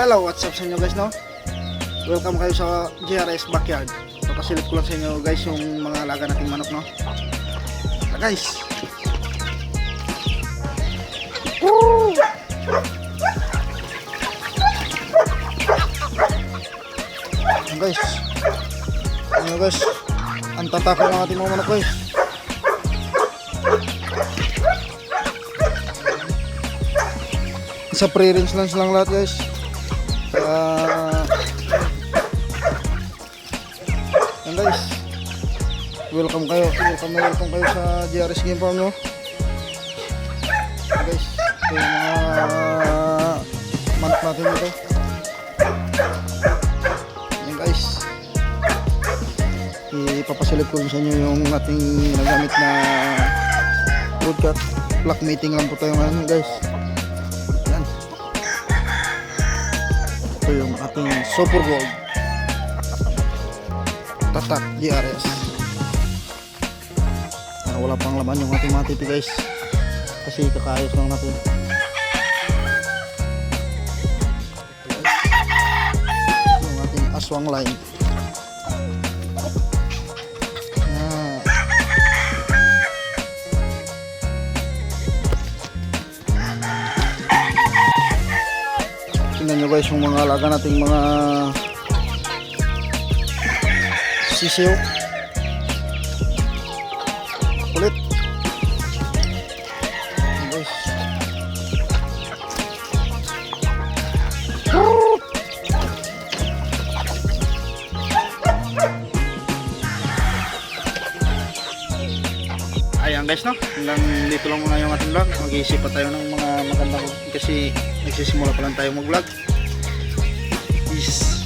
Hello, what's up sa inyo guys, no? Welcome kayo sa GRS Backyard. Papasilip ko lang sa inyo guys yung mga alaga nating manok, no? Na guys! Woo! Guys. Ayan guys. Ang tatako ng ating mga manok guys. Sa pre-rinse lang silang lahat guys. Kaya... Yan guys. Welcome kayo. Welcome welcome kayo sa GRS Game Farm no. Yan guys. Ito yung mga month natin dito. Yan guys. Ipapasilip ko sa inyo yung ating nagamit na woodcut. Block mating lang po tayo ngayon guys. Ito yung ating Super Gold. Tatak GRS. Ah, wala pang laman yung ating mga tipi guys. Kasi kakayos lang natin. Yung ating aswang line. Tingnan nyo guys yung mga alaga nating mga sisiyo. Kulit. Guys. Ayan guys no, hanggang dito lang muna yung ating vlog. Mag-iisip pa tayo ng mga maganda kasi nagsisimula pa lang tayo mag vlog is